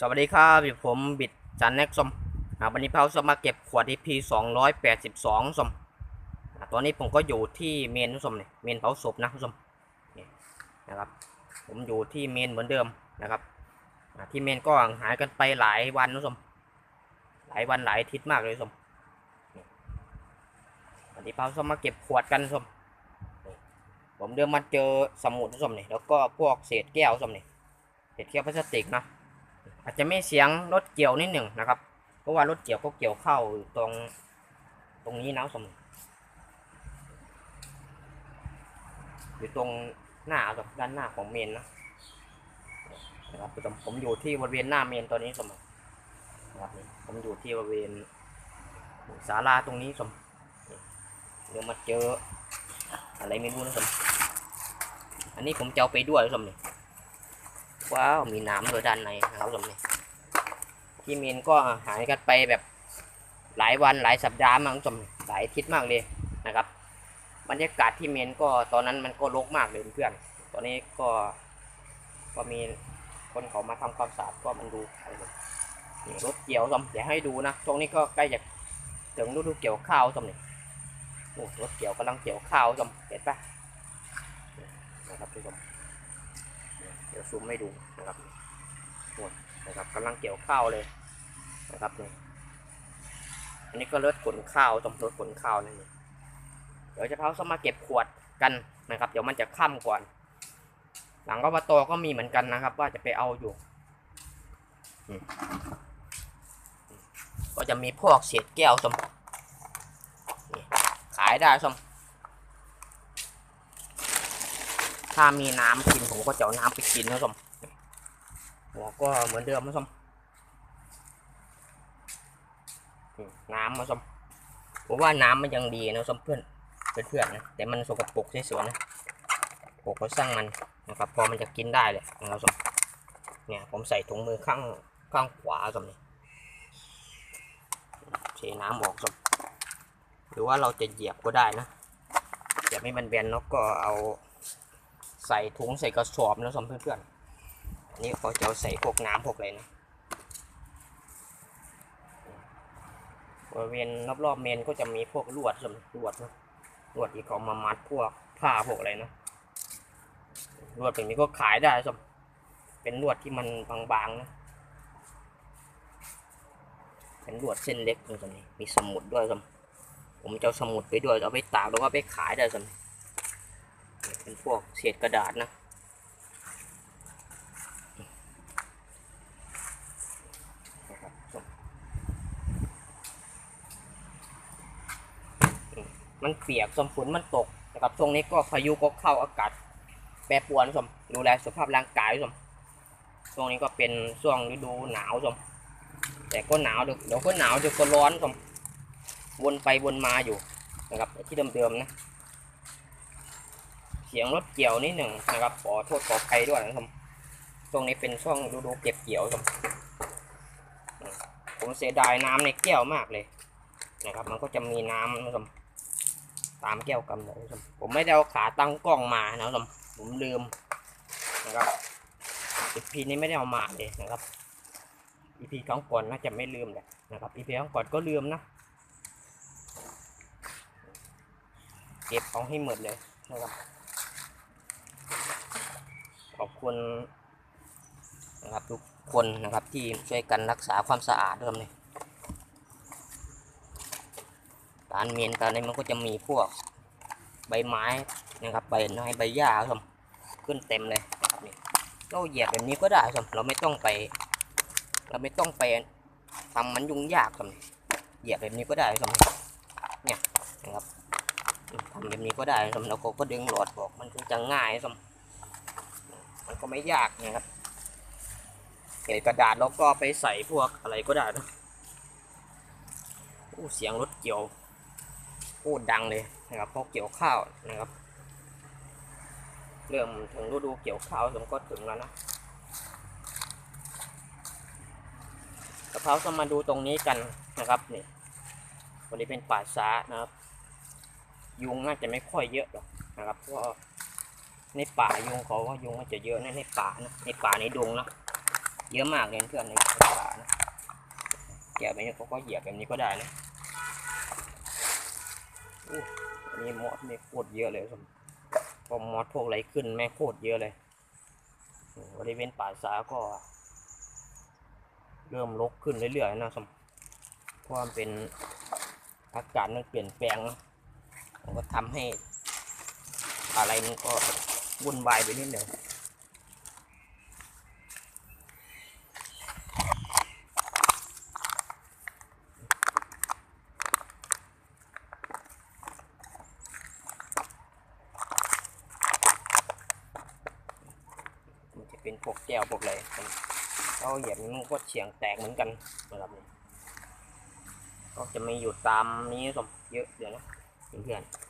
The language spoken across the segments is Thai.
สวัสดีครับผมบิดจันแน็กสมวันนี้เราจะมาเก็บขวด EP 282สมอ่าตอนนี้ผมก็อยู่ที่เมนนะสมเนี่ยเมนเผาศพนะสมนี่นะครับ ผมอยู่ที่เมนเหมือนเดิมนะครับที่เมนก็หายกันไปหลายวันนะสมหลายวันหลายอาทิตย์มากเลยสมวันนี้เราจะมาเก็บขวดกันสมผมเดินมาเจอสมุดนะสมเนี่ยแล้วก็พวกเศษแก้วสมเนี่ยเศษแก้วพลาสติกนะ อาจจะไม่เสียงรถเกี่ยวนิดหนึ่งนะครับ เพราะว่ารถเกี่ยวก็เกี่ยวเข้าตรงตรงนี้นะสมอยู่ตรงหน้าตรงด้านหน้าของเมนนะนะครับผมผมอยู่ที่บริเวณหน้าเมนตอนนี้สมนะครับผมอยู่ที่บริเวณศาลาตรงนี้สมเดี๋ยวมาเจออะไรไม่รู้นะสมอันนี้ผมจะเอาไปด้วยสมเนี่ย ว้าวมีน้ำด้วยด้านในนะครับผมนี่ที่เมนก็หายกันไปแบบหลายวันหลายสัปดาห์มากคุณผู้ชมหลายอาทิตย์มากเลยนะครับ บรรยากาศที่เมนก็ตอนนั้นมันก็รกมากเลยเพื่อนตอนนี้ก็ก็มีคนเขามาทำความสะอาดก็มันดูไรเลยนี่รถเกี่ยวสมเดี๋ยวให้ดูนะตรงนี้ก็ใกล้จะถึงฤดูเกี่ยวข้าวสมนี่โอ้รถเกี่ยวกำลังเกี่ยวข้าวสมเห็นปะนะครับทุกคน ดี๋ยวซูมให้ดูนะครับหมดนะครับกำลังเกี่ยวข้าวเลยนะครับนี่อันนี้ก็รถขนข้าวต้องรถขนข้าวนั่นเองเดี๋ยวจะพาสมาเก็บขวดกันนะครับ เดี๋ยวมันจะค่ำก่อน หลังก็บตก็มีเหมือนกันนะครับ ว่าจะไปเอาอยู่ก็จะมีพวกเศษแก้วสมขายได้สม ถ้ามีน้ำกินผมก็จะเอาน้ำไปกินนะสมหัวก็เหมือนเดิมนะสมอืมน้ำมาสมผมว่าน้ำมันยังดีนะสมเพื่อนเพื่อนๆนะแต่มันสกปรกเฉยๆนะปกก็สร้างมันนะครับพอมันจะกินได้เลยนะครับสมเนี่ยผมใส่ถุงมือข้างข้างขวาสมนี่เทน้ำออกสมหรือว่าเราจะเหยียบก็ได้นะเหยียบให้มันแบนแล้วก็เอา ใส่ถุงใส่กระสอบนะสมเพื่อนๆอันนี้เขาจะเอาใส่พวกน้ำพวกอะไรนะบริเวณรอบๆเมนก็จะมีพวกลวดสมลวดนะลวดที่เขามามัดพวกผ้าพวกอะไรนะลวดแบบนี้ก็ขายได้สมเป็นลวดที่มันบางๆนะเป็นลวดเส้นเล็กนะสมนี่มีสมุดด้วยสมผมจะสมุดไปด้วยเอาไปตากแล้วก็ไปขายได้สม เป็นพวกเศษกระดาษนะ มันเปียกสมฝนมันตกนะครับช่วงนี้ก็พายุก็เข้าอากาศแปรปรวนสมดูแลสุขภาพร่างกายสมช่วงนี้ก็เป็นช่วงฤดูหนาวสมแต่ก็หนาวเดี๋ยวเดี๋ยวก็หนาวเดี๋ยวก็ร้อนสมวนไปวนมาอยู่นะครับที่เดิมๆนะ เสียงรถเกี่ยวนิดหนึ่งนะครับขอโทษขออภัยด้วยนะครับช่วงนี้เป็นช่วงฤดูเก็บเกี่ยวครับผมเสียดายน้ำในแก้วมากเลยนะครับ มันก็จะมีน้ำนะครับตามแก้วกำเลยนะครับผมไม่ได้เอาขาตั้งกล้องมานะครับผมลืมนะครับอีพีนี้ไม่ได้เอามาเลยนะครับอีพีครั้งก่อนน่าจะไม่ลืมแหละนะครับอีพีครั้งก่อนก็ลืมนะเก็บเอาให้หมดเลยนะครับ คุณนะครับทุกคนนะครับที่ช่วยกันรักษาความสะอาดด้วยนี่การเมนการนี้มันก็จะมีพวกใบไม้นะครับใบไม้ใบหญ้าครับขึ้นเต็มเลยนะครับนี่เราเหยียบแบบนี้ก็ได้ครับเราไม่ต้องไป เราไม่ต้องไปทำมันยุ่งยากครับเหยียบแบบนี้ก็ได้ครับเนี่ยนะครับทำแบบนี้ก็ได้ครับแล้วก็ก็ดึงหลอดออกมันก็จะง่ายครับ มันก็ไม่ยากนะครับเศษกระดาษแล้วก็ไปใส่พวกอะไรก็ได้นะโอ้เสียงรถเกี่ยวโอ้ดังเลยนะครับเพราะเกี่ยวข้าวนะครับ เริ่มถึงฤดูเกี่ยวข้าวผมก็ถึงแล้วนะกะเพราจะมาดูตรงนี้กันนะครับนี่วันนี้เป็นป่าช้านะครับ ยุงน่าจะไม่ค่อยเยอะหรอกนะครับเพราะ ในป่ายุงเขาว่ายุงมันจะเยอะนะในป่านะในป่าในดงนะเยอะมากเลยเพื่อนในป่านะแกะแบบนี้เขาก็เหยียบแบบนี้ก็ได้นะอู้อันนี้มอสนี่โคตรเยอะเลยสมพอมอสพวกอะไรขึ้นแม่โคตรเยอะเลยบริเวณป่าสาก็ เริ่มรกขึ้นเรื่อยๆนะสมเพราะมันเป็นอากาศมันเปลี่ยนแปลงนะมันก็ทำให้อะไรมันก็ วุ่นวายไปนิดหนึ่งมันจะเป็นพวกแก้วพวกอะไรเราเหยียบนี้มันก็เฉียงแตกเหมือนกันนะครับนี่ก็จะไม่อยู่ตามนี้สมเยอะเดี๋ยวนะเพื่อนๆ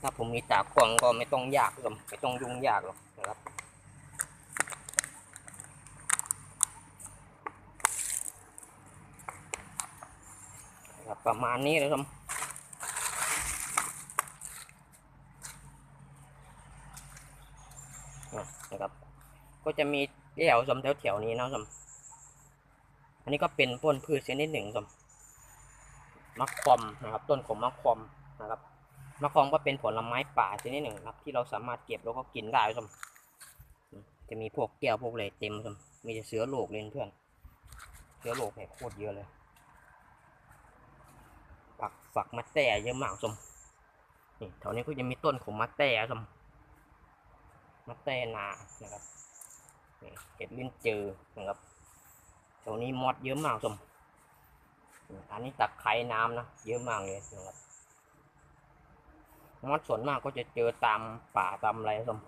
ถ้าผมมีตากล้องก็ไม่ต้องยากสมไม่ต้องยุ่งยากหรอกนะครับประมาณนี้เลยสมอะนะครับ ก็จะมีแถวสมแถวแถวๆนี้เนาะสมอันนี้ก็เป็นต้นพืชชนิดหนึ่งสมมะคอมนะครับ ต้นของมะคอมนะครับ มะคอมก็เป็นผลไม้ป่าชนิดหนึ่งครับ ที่เราสามารถเก็บแล้วก็กินได้สมอืมจะมีพวกแก้วพวกอะไรเต็มสมมีแต่เสือโลกเลยเพื่อน เสือโลกเนี่ยโคตรเยอะเลยฝักฝักมะแต่เยอะมากสมนี่แถวนี้ก็จะมีต้นของมะแต่สมมะแต่นานะครับนี่เห็ดลิ้นจือนะครับแถวนี้มอดเยอะมากสมอันนี้ตะไคร้น้ำนะเยอะมากเลยนะครับ มอดส่วนมากก็จะเจอตามป่าตามอะไรสม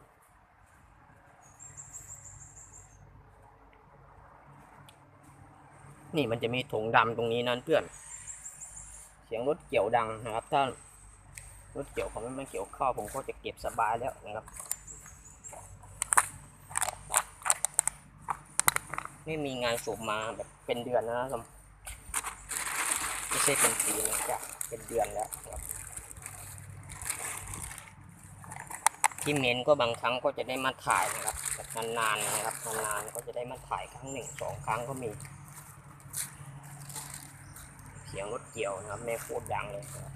นี่มันจะมีถุงดำตรงนี้นั่นเพื่อน เสียงรถเกี่ยวดังนะครับ ถ้ารถเกี่ยวขาไม่มาเกี่ยวข้าวผมก็จะเก็บสบายแล้วนะครับ ไม่มีงานสูบมาแบบเป็นเดือนแล้วนะครับไม่ใช่เป็นปีนะจ๊ะเป็นเดือนแล้วครับ ที่เมนก็บางครั้งก็จะได้มาถ่ายนะครับแบบนานๆนะครับนานๆก็จะได้มาถ่ายครั้งหนึ่งสองครั้งก็มี เสียงรถเกี่ยวนะครับไม่พูดดังเลยครับ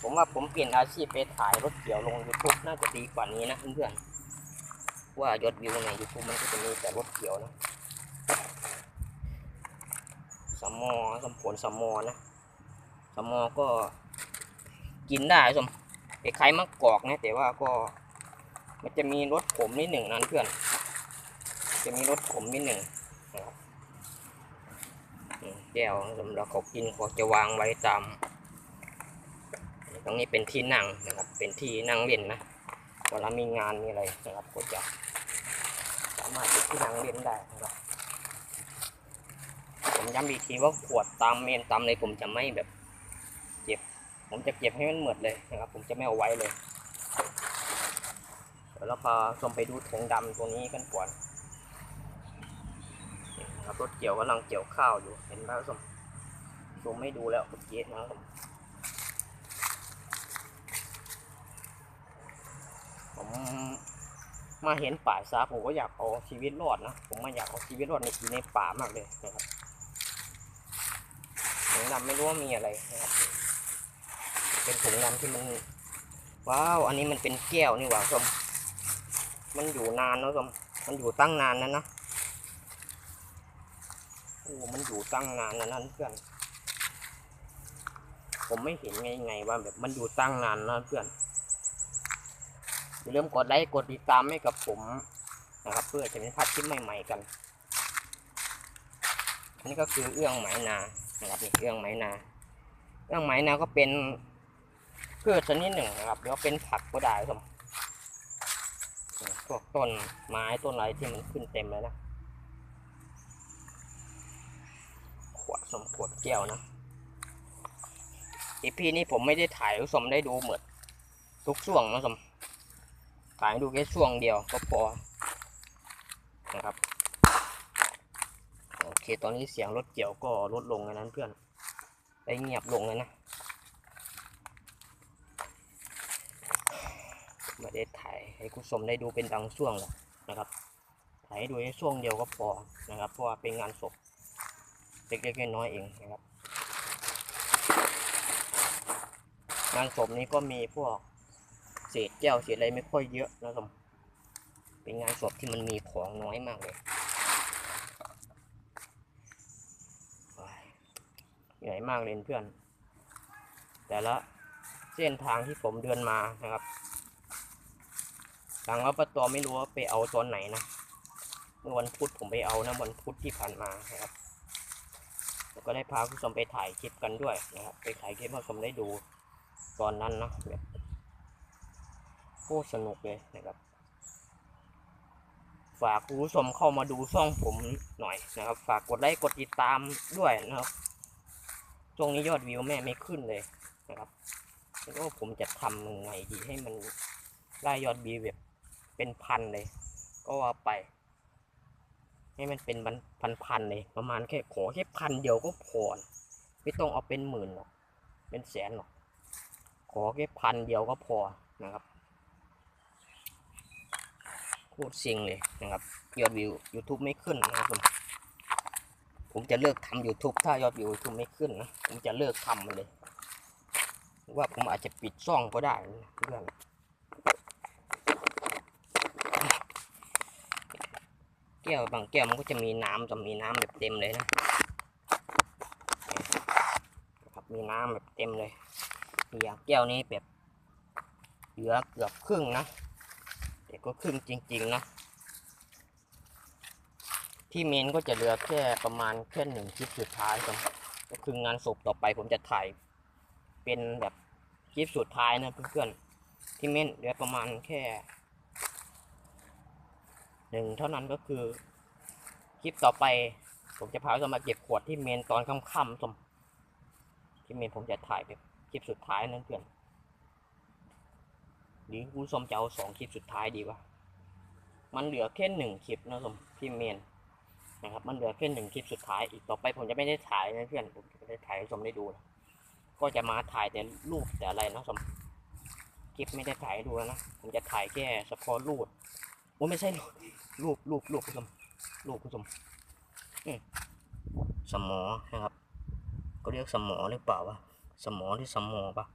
ผมว่าผมเปลี่ยนอาชีพไปถ่ายรถเกี่ยวลง YouTube น่าจะดีกว่านี้นะเพื่อนๆว่ายอดวิวใน YouTube มันก็จะมีแต่รถเกี่ยวนะสมอสมผลสมอนะสมอก็กินได้สม คล้ายๆมะกอกนะแต่ว่าก็มันจะมีรสขมนิดหนึ่งนั้นเพื่อน จะมีรสขมนิดหนึ่งแก้วสำหรับเขากินเขาจะวางไว้ตามตรงนี้เป็นที่นั่งนะครับ เป็นที่นั่งเล่นนะเวลามีงานมีอะไรนะครับก็จะสามารถเป็นที่นั่งเล่นได้นะครับผมย้ำอีกทีว่าขวดตามเมนตามอะไรผมจะไม่แบบ ผมจะเก็บให้มันหมดเลยนะครับ ผมจะไม่เอาไว้เลยเดี๋ยวเราพาชมไปดูถุงดำตรงนี้กันก่อนนี่นะครับรถเกี่ยวกำลังเกี่ยวข้าวอยู่เห็นไหมครับชมชมไม่ดูแล้วเมื่อกี้นะครับผมมาเห็นป่าซาผมก็อยากเอาชีวิตรอดนะผมมาอยากเอาชีวิตรอดในในป่ามากเลยนะครับถุงดำไม่รู้ว่ามีอะไรนะครับ เป็นถุงดำที่มัน ว้าว อันนี้มันเป็นแก้วนี่หว่าชมมันอยู่นานนะชมมันอยู่ตั้งนานนะนะโอ้มันอยู่ตั้งนานนะนั่นเพื่อน ผมไม่เห็นไงไงว่าแบบมันอยู่ตั้งนานนะเพื่อนอย่าลืมกดไลค์กดติดตามให้กับผมนะครับ เพื่อจะไม่พลาดคลิปใหม่ ๆ กัน อันนี้ก็คือเอื้องไหมนานะครับนี่เอื้องไหมนาเอื้องไหมนาก็เป็น พืชชนิดหนึ่งนะครับหรือว่าเป็นผักก็ได้ครับพวกต้นไม้ต้นอะไรที่มันขึ้นเต็มเลยนะ ขวดสมขวดแก้วนะอีพีนี้ผมไม่ได้ถ่ายให้ผู้ชมได้ดูเหมือนทุกช่วงนะสมถ่ายดูแค่ช่วงเดียวก็พอนะครับโอเคตอนนี้เสียงรถเกี่ยวก็ลดลงแล้วนั้นเพื่อนได้เงียบลงแล้วนะ ไม่ได้ถ่ายให้คุณผู้ชมได้ดูเป็นบางช่วงหรอกนะครับถ่ายให้ดูในช่วงเดียวก็พอนะครับ เพราะว่าเป็นงานศพเล็กๆน้อยๆเองนะครับ งานศพนี้ก็มีพวกเศษแก้วเศษอะไรไม่ค่อยเยอะนะครับเป็นงานศพที่มันมีของน้อยมากเลยโอ้ยเหนื่อยมากเลยเพื่อน แต่ละเส้นทางที่ผมเดินมานะครับ หลังอบตไม่รู้ว่าไปเอาตอนไหนนะเมื่อวันพุธผมไปเอานะวันพุธที่ผ่านมานะครับแล้วก็ได้พาคุณผู้ชมไปถ่ายคลิปกันด้วยนะครับ ไปถ่ายคลิปให้คุณผู้ชมได้ดูตอนนั้นนะแบบโคตรสนุกเลยนะครับ ฝากคุณผู้ชมเข้ามาดูช่องผมหน่อยนะครับ ฝากกดไลค์กดติดตามด้วยนะครับช่วงนี้ยอดวิวแม่ไม่ขึ้นเลยนะครับแล้วก็ผมจะทำยังไงดีให้มันได้ยอดวิวแบบ เป็นพันเลย ก็ว่าไป ให้มันเป็นพันพันเลยประมาณแค่ขอแค่พันเดียวก็พอไม่ต้องเอาเป็นหมื่นหรอกเป็นแสนหรอกขอแค่พันเดียวก็พอนะครับโคตรเซ็งเลยนะครับยอดวิว YouTube ไม่ขึ้นนะครับผมผมจะเลิกทำ YouTube ถ้ายอดวิว YouTube ไม่ขึ้นนะผมจะเลิกทำมันเลยว่าผมอาจจะปิดช่องก็ได้นะเรื่อง ก้วบางแก้วมันก็จะมีน้ำจะมีน้ำแบบเต็มเลยนะ ครับมีน้ำแบบเต็มเลยอย่างแก้วนี้แบบเหลือเกือบครึ่งนะแต่ก็ครึ่งจริง ๆ นะ ที่เมนก็จะเหลือแค่ประมาณแค่หนึ่งคลิปสุดท้ายครับก็คืองานศพต่อไปผมจะถ่ายเป็นแบบคลิปสุดท้ายนะเพื่อนๆที่เมนเหลือประมาณแค่ หนึ่งเท่านั้นก็คือคลิปต่อไป ผมจะพาจะมาเก็บขวดที่เมนตอนค่ำๆสมที่เมนผมจะถ่ายแบบคลิปสุดท้ายนั่นเพื่อนหรือคุณผู้ชมจะเอาสองคลิปสุดท้ายดีวะมันเหลือแค่หนึ่งคลิปนะสมที่เมนนะครับ มันเหลือแค่หนึ่งคลิปสุดท้ายอีกต่อไปผมจะไม่ได้ถ่ายนะเพื่อนผมจะไม่ได้ถ่ายให้ชมได้ดูนะก็จะมาถ่ายแต่รูปแต่อะไรนะสมคลิปไม่ได้ถ่ายดูแล้วนะผมจะถ่ายแค่เฉพาะรูป โอ้ไม่ใช่รูปรูปรูปรูปคุณผู้ชมรูปคุณผู้ชมสมอนะครับ ก็เรียกสมอหรือเปล่าวะสมอหรือสมอปะ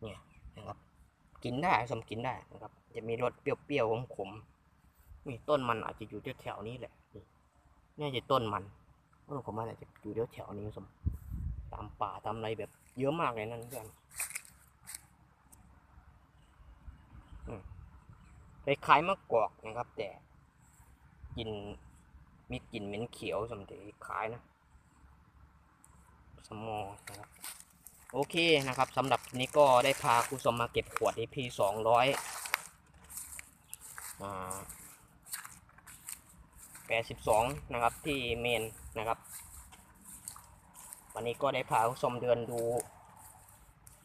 เนี่ยนะครับ กินได้สมกินได้นะครับ จะมีรสเปรี้ยวๆของขมๆนี่ต้นมันอาจจะอยู่แถวๆนี้แหละนี่น่จะต้นมันต้นผมมันอาจจะอยู่แถวๆนี้สมตามป่าตามอะไรแบบเยอะมากเลยนั่นเพื่อนอืม คล้ายๆมะกอกนะครับ แต่กลินมีกลิ่นเหม็นเขียวสมเด็จคล้ายนะ สมองนะครับ โอเคนะครับสำหรับนี้ก็ได้พาคุณชมมาเก็บขวด EP สองร้อยแปดสิบสองนะครับที่เมนนะครับ วันนี้ก็ได้พาคุณชมเดินดู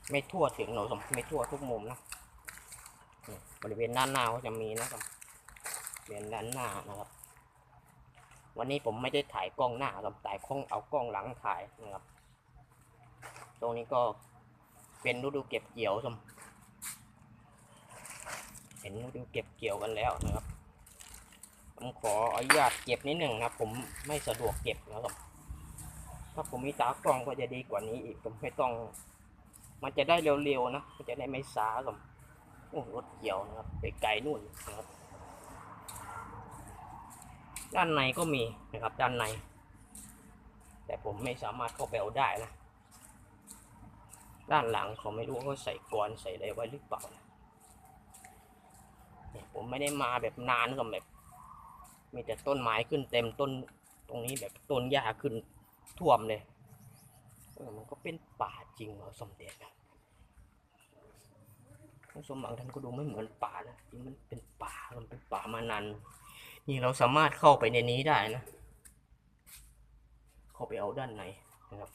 ไม่ทั่วถึงหนูสมไม่ทั่วทุกมุมนะ บริเวณด้านหน้าก็จะมีนะครับบริเวณด้านหน้านะครับ วันนี้ผมไม่ได้ถ่ายกล้องหน้าครับถ่ายกล้องเอากล้องหลังถ่ายนะครับ ตรงนี้ก็เป็นฤดูเก็บเกี่ยวสมเห็นฤดูเก็บเกี่ยวกันแล้วนะครับผมขออนุญาตเก็บนิดหนึ่งนะผมไม่สะดวกเก็บนะครับ ถ้าผมมีตากล้องก็จะดีกว่านี้อีกผมไม่ต้อง มันจะได้เร็วๆนะมันจะได้ไม่ช้าครับ รถเกี่ยวนะครับไปไกลนู่นนะครับ ด้านในก็มีนะครับด้านใน แต่ผมไม่สามารถเข้าไปเอาได้นะ ด้านหลังเขาไม่รู้ว่าเขาใส่กรอนใส่อะไรไว้หรือเปล่านี่ผมไม่ได้มาแบบนานกับแบบ มีแต่ต้นไม้ขึ้นเต็มต้นตรงนี้แบบต้นหญ้าขึ้นท่วมเลยเออมันก็เป็นป่าจริงเหรอสมเด็จนะ สมบัติท่านก็ดูไม่เหมือนป่านะจริงมันเป็นป่ามันเป็นป่ามานานนี่เราสามารถเข้าไปในนี้ได้นะ เข้าไปเอาด้านในนะครับ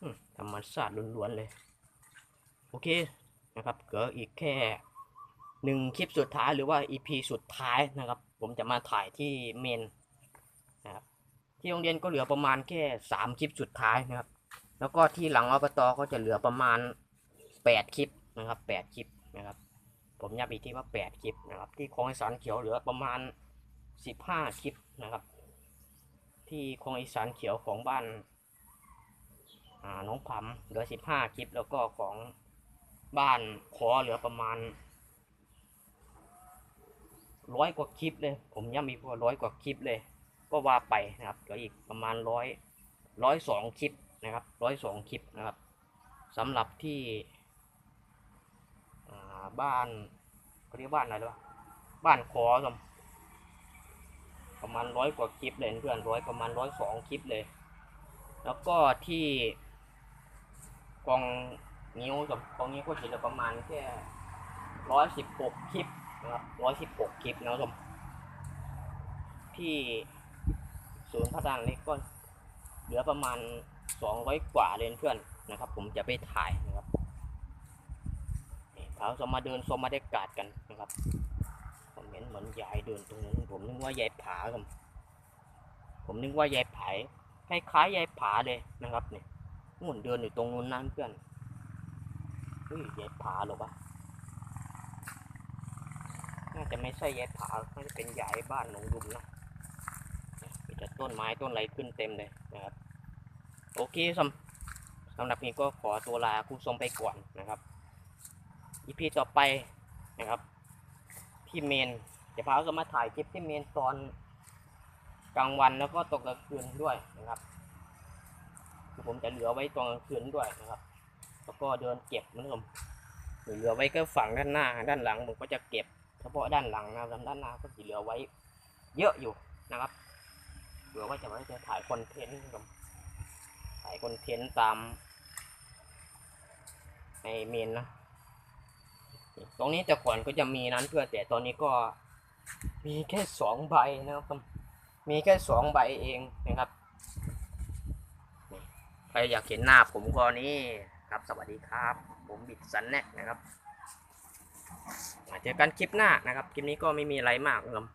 อืมธรรมชาติล้วนๆเลย โอเคนะครับเกิดอีกแค่หนึ่งคลิปสุดท้ายหรือว่า EP สุดท้ายนะครับ ผมจะมาถ่ายที่เมนนะครับที่โรงเรียนก็เหลือประมาณแค่สามคลิปสุดท้ายนะครับ แล้วก็ที่หลังอบตก็จะเหลือประมาณแปดคลิป นะครับแปดคลิปนะครับ ผมย้ำอีกทีว่าแปดคลิปนะครับ ที่คลองอีสานเขียวเหลือประมาณสิบห้าคลิปนะครับ ที่คลองอีสานเขียวของบ้านาน้องพัมเหลือสิบห้าคลิป แล้วก็ของบ้านขอเหลือประมาณร้อยกว่าคลิปเลย ผมย้ำอีกว่าร้อยกว่าคลิปเลย ก็ว่าไปนะครับเหลืออีกประมาณร้อยร้อยสองคลิปนะครับร้อยสองคลิปนะครับสำหรับที่ บ้านเขาเรียกบ้านอะไรวะบ้านขอสมประมาณร้อยกว่าคลิปเลยเพื่อนร้อยประมาณร้อยสองคลิปเลย แล้วก็ที่กองนิ้วกับกองนิ้วก็จะเหลือประมาณแค่ร้อยสิบหกคลิปนะครับร้อยสิบหกคลิปนะคุณผู้ชมที่ศูนย์พัฒนาเล็กก็เหลือประมาณสองร้อยกว่าเลยเพื่อนนะครับ ผมจะไปถ่าย นะครับนี่เขาจะมาเดินชมบรรยากาศกันนะครับผมเห็นเหมือนยายเดินตรงนั้นผมนึกว่ายายผาครับผมนึกว่ายายผาคล้ายๆยายผาเลยนะครับเนี่ยนู่นเดินอยู่ตรงนู้นนั่นเพื่อนเฮ้ยยายผาหรอวะน่าจะไม่ใช่ยายผาน่าจะเป็นยายบ้านหนองดุมนะเนี่ยมีแต่ต้นไม้ต้นอะไรขึ้นเต็มเลยนะครับ โอเคสำสำหรับนี้ก็ขอตัวลาคุณผู้ชมไปก่อนนะครับ อีพีต่อไปนะครับ ที่เมนจะพาก็มาถ่ายคลิปที่เมนตอนกลางวันแล้วก็ตกกลางคืนด้วยนะครับคือผมจะเหลือไว้ตอนกลางคืนด้วยนะครับ แล้วก็เดินเก็บเหมือนกันเหลือไว้ก็ฝั่งด้านหน้า ด้านหลังผมก็จะเก็บ เฉพาะด้านหลังนะครับด้านหน้าก็จะเหลือไว้ เยอะอยู่นะครับเหลือไว้จะไว้จะถ่ายคอนเทนต์ครับถ่ายคอนเทนต์ตามในเมนนะ ตรงนี้แต่ก่อนก็จะมีนั้นเพื่อแต่ตอนนี้ก็มีแค่สองใบนะครับมีแค่สองใบเองนะครับใครอยากเห็นหน้าผมก็นี่ครับสวัสดีครับ ผมบิดสันแนกนะครับเจอกันคลิปหน้านะครับ คลิปนี้ก็ไม่มีอะไรมากครับ